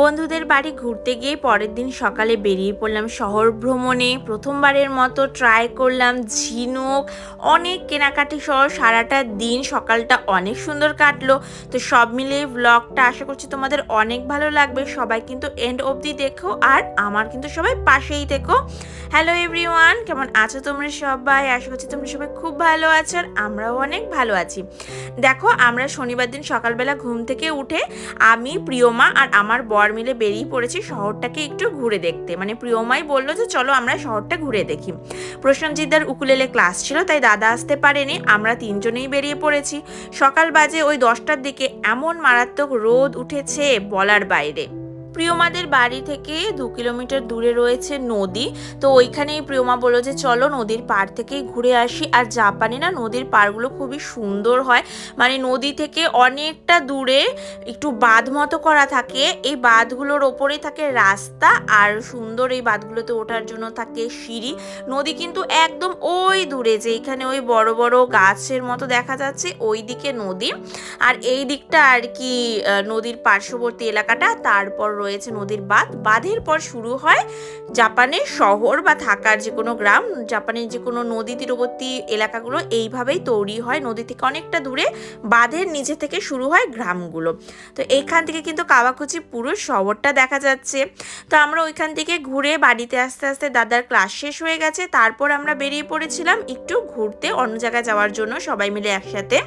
বন্ধুদের বাড়ি ঘুরতে গিয়ে পরের দিন সকালে বেরিয়ে পড়লাম শহর ভ্রমণে। প্রথমবারের মতো ট্রাই করলাম ঝিনুক। অনেক কেনাকাটি সহ সারাটা দিন সকালটা অনেক সুন্দর কাটলো। তো সব মিলে ব্লগটা আশা করছি তোমাদের অনেক ভালো লাগবে। সবাই কিন্তু এন্ড অবধি দেখো আর আমার কিন্তু সবাই পাশেই দেখো হ্যালো এভরিওয়ান কেমন আছো তোমরা সবাই? আশা করছি তোমরা সবাই খুব ভালো আছো আর আমরাও অনেক ভালো আছি। দেখো, আমরা শনিবার দিন সকালবেলা ঘুম থেকে উঠে আমি, প্রিয়মা আর আমার বর মিলে বেরিয়ে পড়েছি শহরটাকে একটু ঘুরে দেখতে। মানে প্রিয়মাই বলল যে, চলো আমরা শহরটা ঘুরে দেখি। প্রসেনজিৎদার উকুলেলে ক্লাস ছিল, তাই দাদা আসতে পারেনি। আমরা তিনজনেই বেরিয়ে পড়েছি। সকাল বাজে ওই দশটার দিকে এমন মারাত্মক রোদ উঠেছে বলার বাইরে। প্রিয়মাদের বাড়ি থেকে দু কিলোমিটার দূরে রয়েছে নদী। তো ওইখানেই প্রিয়মা বলল যে, চলো নদীর পাড় থেকেই ঘুরে আসি। আর জাপানে না নদীর পাড়গুলো খুবই সুন্দর হয়। মানে নদী থেকে অনেকটা দূরে একটু বাঁধ মতো করা থাকে। এই বাঁধগুলোর ওপরেই থাকে রাস্তা আর সুন্দর এই বাঁধগুলোতে ওঠার জন্য থাকে সিঁড়ি। নদী কিন্তু একদম ওই দূরে যে এখানে ওই বড় বড় গাছের মতো দেখা যাচ্ছে ওই দিকে নদী। আর এই দিকটা আর কি নদীর পার্শ্ববর্তী এলাকাটা, তারপর রয়েছে নদীর বাঁধ। বাঁধের পর শুরু হয় জাপানের শহর বা থাকার যে কোনো গ্রাম, জাপানের যে কোনো নদী তীরবর্তী এলাকাগুলো এইভাবেই তৈরি হয়। নদী থেকে অনেকটা দূরে বাঁধের নিচে থেকে শুরু হয় গ্রামগুলো। তো এইখান থেকে কিন্তু কাওয়াকুচি পুরো শহরটা দেখা যাচ্ছে। তো আমরা ওইখান থেকে ঘুরে বাড়িতে আস্তে আস্তে দাদার ক্লাস শেষ হয়ে গেছে। তারপর আমরা বেরিয়ে পড়েছিলাম একটু ঘুরতে, অন্য জায়গায় যাওয়ার জন্য সবাই মিলে একসাথে।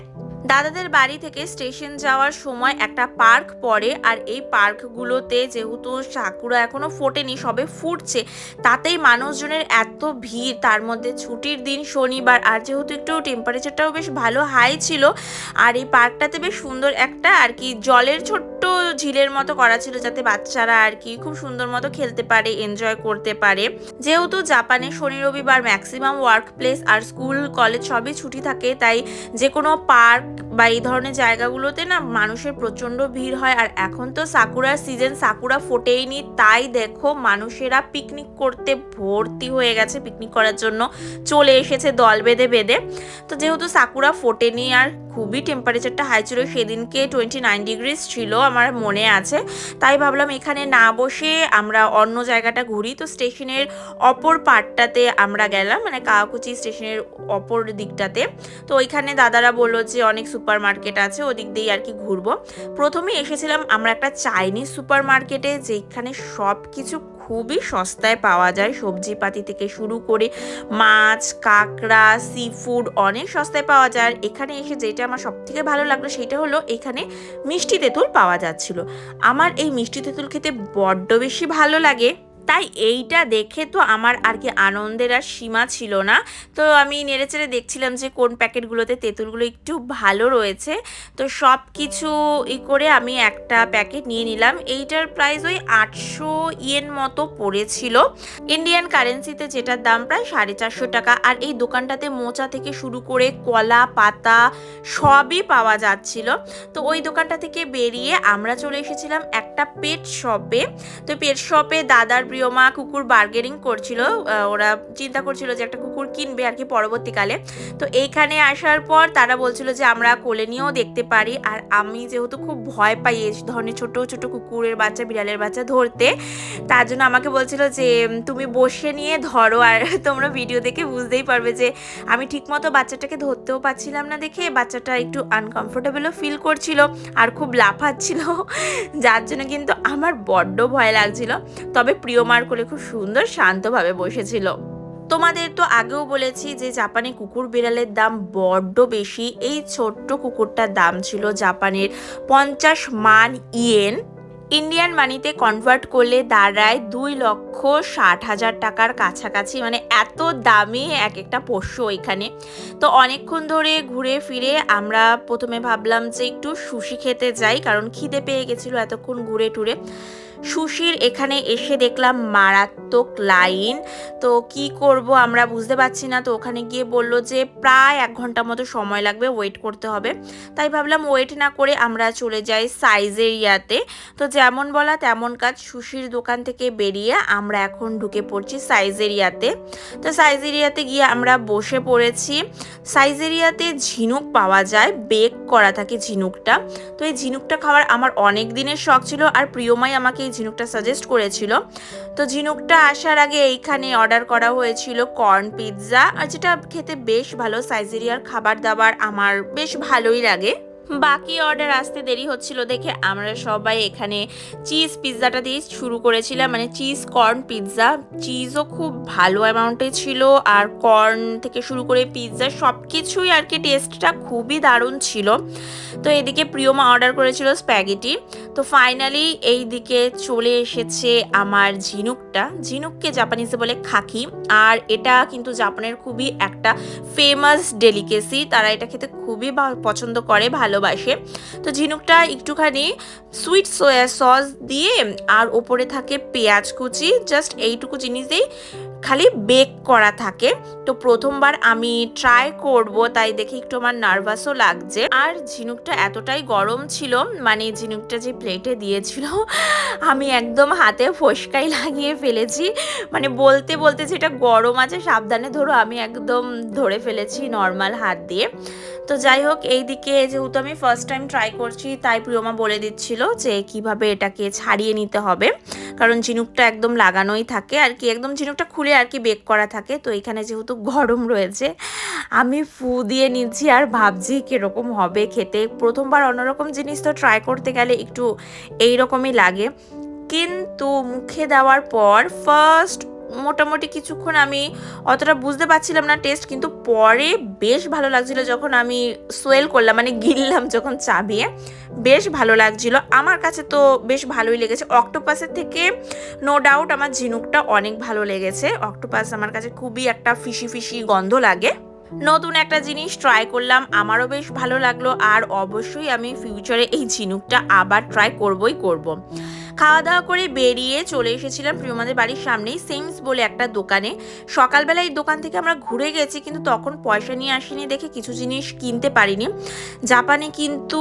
দাদাদের বাড়ি থেকে স্টেশন যাওয়ার সময় একটা পার্ক পড়ে, আর এই পার্কগুলোতে যেহেতু সাকুরা এখনও ফোটেনি, সবে ফুটছে, তাতেই মানুষজনের এত ভিড়। তার মধ্যে ছুটির দিন শনিবার, আর যেহেতু একটু টেম্পারেচারটাও বেশ ভালো হাই ছিল, আর এই পার্কটাতে বেশ সুন্দর একটা আর কি জলের ছোট্ট ঝিলের মতো করা ছিল, যাতে বাচ্চারা আর কি খুব সুন্দর মতো খেলতে পারে এনজয় করতে পারে। যেহেতু জাপানে শনি, রবিবার ম্যাক্সিমাম ওয়ার্ক প্লেস আর স্কুল কলেজ সবই ছুটি থাকে, তাই যে কোনো পার্ক বা এই ধরনের জায়গাগুলোতে না মানুষের প্রচণ্ড ভিড় হয়। আর এখন তো সাকুরার সিজন সাকুরা ফোটেইনি তাই দেখো মানুষেরা পিকনিক করতে ভর্তি হয়ে গেছে পিকনিক করার জন্য। চলে এসেছে দল বেঁধে বেঁধে। তো যেহেতু সাকুরা ফোটেনি আর খুবই টেম্পারেচারটা হাই ছিল। সেদিনকে টোয়েন্টি নাইন ডিগ্রিজ ছিল আমার মনে আছে। তাই ভাবলাম এখানে না বসে আমরা অন্য জায়গাটা ঘুরি। তো স্টেশনের অপর পার্টটাতে আমরা গেলাম মানে কাকুচি স্টেশনের অপর দিকটাতে। তো ওইখানে দাদারা বলল যে অনেক সুপার মার্কেট আছে, ওদিক দিয়েই আর কি ঘুরবো। প্রথমে এসেছিলাম আমরা একটা চাইনিজ সুপার মার্কেটে যেখানে সব কিছু খুবই সস্তায় পাওয়া যায়। সবজিপাতি থেকে শুরু করে মাছ, কাঁকড়া সি ফুড অনেক সস্তায় পাওয়া যায়। এখানে এসে যেটা আমার সব থেকে ভালো লাগল সেটা হলো এখানে মিষ্টি তেঁতুল পাওয়া যাচ্ছিল। আমার এই মিষ্টি তেঁতুল খেতে বড্ড বেশি ভালো লাগে। তাই এইটা দেখে তো আমার আর কি আনন্দের আর সীমা ছিল না। তো আমি নেড়েচেড়ে দেখছিলাম যে কোন প্যাকেটগুলোতে তেঁতুলগুলো একটু ভালো রয়েছে। তো সব কিছু ই করে আমি একটা প্যাকেট নিয়ে নিলাম। এইটার প্রাইস ওই আটশো ইয়েন মতো পড়েছিল। ইন্ডিয়ান কারেন্সিতে যেটার দাম প্রায় সাড়ে চারশো টাকা। আর এই দোকানটাতে মোচা থেকে শুরু করে কলা, পাতা সবই পাওয়া যাচ্ছিল। তো ওই দোকানটা থেকে বেরিয়ে আমরা চলে এসেছিলাম একটা পেট শপে তো পেট শপে দাদার প্রিয়মা কুকুর বার্গেনিং করছিল ওরা চিন্তা করছিল যে একটা কুকুর কিনবে আর কি পরবর্তীকালে। তো এইখানে আসার পর তারা বলছিল যে আমরা কোলে নিয়েও দেখতে পারি। আর আমি যেহেতু খুব ভয় পাই এই ধরনের ছোট ছোট কুকুরের বাচ্চা, বিড়ালের বাচ্চা ধরতে, তার জন্য আমাকে বলছিল যে তুমি বসে নিয়ে ধরো। আর তোমরা ভিডিও দেখে বুঝতেই পারবে যে আমি ঠিকমতো বাচ্চাটাকে ধরতেও পারছিলাম না দেখে, বাচ্চাটা একটু আনকমফোর্টেবলও ফিল করছিল আর খুব লাফাচ্ছিল। যার জন্য কিন্তু আমার বড্ড ভয় লাগছিল। তবে প্রিয়মার কোলে খুব সুন্দর শান্তভাবে বসেছিল। তোমাদের তো আগেও বলেছি যে জাপানে কুকুর বিড়ালের দাম বড্ড বেশি। এই ছোট্ট কুকুরটার দাম ছিল জাপানের পঞ্চাশ মান ইয়েন। ইন্ডিয়ান মানিতে কনভার্ট করলে দাঁড়ায় দুই লক্ষ ষাট হাজার টাকার কাছাকাছি। মানে এত দামি এক একটা পোষ্য ওইখানে তো অনেকক্ষণ ধরে ঘুরে ফিরে আমরা প্রথমে ভাবলাম যে একটু সুশি খেতে যাই, কারণ খিদে পেয়ে গেছিল এতক্ষণ ঘুরে টুরে। সুশির এখানে এসে দেখলাম মারাত্মক লাইন। তো কি করব আমরা বুঝতে পারছি না। তো ওখানে গিয়ে বলল যে প্রায় এক ঘণ্টা মতো সময় লাগবে ওয়েট করতে হবে। তাই ভাবলাম ওয়েট না করে আমরা চলে যাই সাইজ এরিয়াতে তো যেমন বলা তেমন কাজ সুশির দোকান থেকে বেরিয়ে আমরা এখন ঢুকে পড়ছি সাইজ এরিয়াতে তো সাইজ এরিয়াতে গিয়ে আমরা বসে পড়েছি। সাইজ এরিয়াতে ঝিনুক পাওয়া যায় বেক করা থাকে ঝিনুকটা। তো এই ঝিনুকটা খাওয়ার আমার অনেক দিনের শখ ছিল আর প্রিয়মাই আমাকে এই ঝিনুকটা সাজেস্ট করেছিল। তো ঝিনুকটা আসার আগে এইখানে অর্ডার করা হয়েছিল কর্ন পিৎজা আর যেটা খেতে বেশ ভালো সাইজেরিয়ার খাবার দাবার আমার বেশ ভালোই লাগে। বাকি অর্ডার আসতে দেরি হচ্ছিল দেখে আমরা সবাই এখানে চিজ পিৎজাটা দিয়ে শুরু করেছিলাম। মানে চিজ কর্ন পিৎজা চিজও খুব ভালো অ্যামাউন্টে ছিল আর কর্ন থেকে শুরু করে পিৎজা সব কিছুই আর কি টেস্টটা খুবই দারুণ ছিল। তো এদিকে প্রিয়মা অর্ডার করেছিল স্প্যাগেটি তো ফাইনালি এই দিকে চলে এসেছে আমার ঝিনুকটা। ঝিনুককে জাপানিজে বলে খাকি। আর এটা কিন্তু জাপানের খুবই একটা ফেমাস ডেলিকেসি তারা এটা খেতে খুবই পছন্দ করে ভালোবাসে। তো ঝিনুকটা একটুখানি সুইট সোয়া সস দিয়ে আর ওপরে থাকে পেঁয়াজ কুচি জাস্ট এইটুকু জিনিসেই খালি বেক করা থাকে। তো প্রথমবার আমি ট্রাই করব, তাই দেখে একটু আমার নার্ভাসও লাগছে। আর ঝিনুকটা এতটাই গরম ছিল মানে ঝিনুকটা যে প্লেটে দিয়েছিল, আমি একদম হাতে ফসকাই লাগিয়ে ফেলেছি। মানে বলতে বলতে যেটা গরম আছে, সাবধানে ধরো, আমি একদম ধরে ফেলেছি নর্মাল হাত দিয়ে। তো যাই হোক এই দিকে যেহেতু আমি ফার্স্ট টাইম ট্রাই করছি, তাই প্রিয়মা বলে দিচ্ছিল যে কীভাবে এটাকে ছাড়িয়ে নিতে হবে। কারণ ঝিনুকটা একদম লাগানোই থাকে, আর কি একদম ঝিনুকটা খুলে আর কি বেক করা থাকে। তো এখানে যেহেতু গরম রয়েছে, আমি ফু দিয়ে নিচ্ছি আর ভাবছি কীরকম হবে খেতে। প্রথমবার অন্যরকম জিনিস তো ট্রাই করতে গেলে একটু এইরকমই লাগে। কিন্তু মুখে দেওয়ার পর ফার্স্ট মোটামুটি কিছুক্ষণ আমি অতটা বুঝতে পারছিলাম না টেস্ট কিন্তু পরে বেশ ভালো লাগছিল যখন আমি সোয়েল করলাম মানে গিললাম যখন চাবিয়ে বেশ ভালো লাগছিল। আমার কাছে তো বেশ ভালোই লেগেছে। অক্টোপাসের থেকে নো ডাউট আমার ঝিনুকটা অনেক ভালো লেগেছে। অক্টোপাস আমার কাছে খুবই একটা ফিশি ফিশি গন্ধ লাগে। নতুন একটা জিনিস ট্রাই করলাম, আমারও বেশ ভালো লাগল। আর অবশ্যই আমি ফিউচারে এই ঝিনুকটা আবার ট্রাই করবই করব। খাওয়া দাওয়া করে বেরিয়ে চলে এসেছিলাম প্রিয়মাদের বাড়ির সামনেই সেমস বলে একটা দোকানে। সকালবেলা এই দোকান থেকে আমরা ঘুরে গেছি, কিন্তু তখন পয়সা নিয়ে আসিনি দেখে কিছু জিনিস কিনতে পারিনি। জাপানে কিন্তু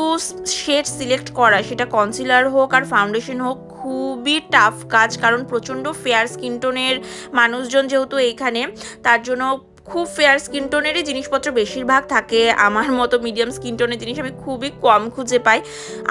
শেড সিলেক্ট করা, সেটা কনসিলার হোক আর ফাউন্ডেশন হোক, খুবই টাফ কাজ, কারণ প্রচণ্ড ফেয়ার স্কিন টোনের মানুষজন যেহেতু এইখানে তার জন্য খুব ফেয়ার স্কিন টোনেরই জিনিসপত্র বেশিরভাগ থাকে। আমার মতো মিডিয়াম স্কিন টোনের জিনিস আমি খুবই কম খুঁজে পাই।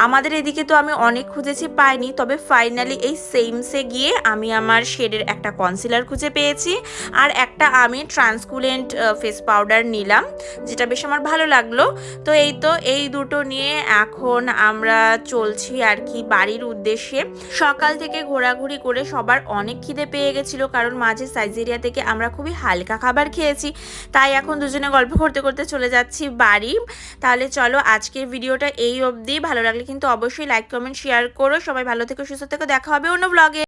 আমাদের এদিকে তো আমি অনেক খুঁজেছি, পাইনি। তবে ফাইনালি এই সেইমসে গিয়ে আমি আমার শেডের একটা কনসিলার খুঁজে পেয়েছি। আর একটা আমি ট্রান্সকুলেন্ট ফেস পাউডার নিলাম, যেটা বেশ আমার ভালো লাগল। তো এই তো, এই দুটো নিয়ে এখন আমরা চলছি আর কি বাড়ির উদ্দেশ্যে। সকাল থেকে ঘোরাঘুরি করে সবার অনেক খিদে পেয়ে গেছিল, কারণ মাঝে সাইজেরিয়া থেকে আমরা খুবই হালকা খাবার খেয়েছি। তাই এখন দুজনে গল্প করতে করতে চলে যাচ্ছি বাড়ি। তাহলে চলো আজকের ভিডিওটা এই অবধি। ভালো লাগলে কিন্তু অবশ্যই লাইক কমেন্ট শেয়ার করো। সবাই ভালো থেকে, সুস্থ থেকে। দেখা হবে অন্য ব্লগে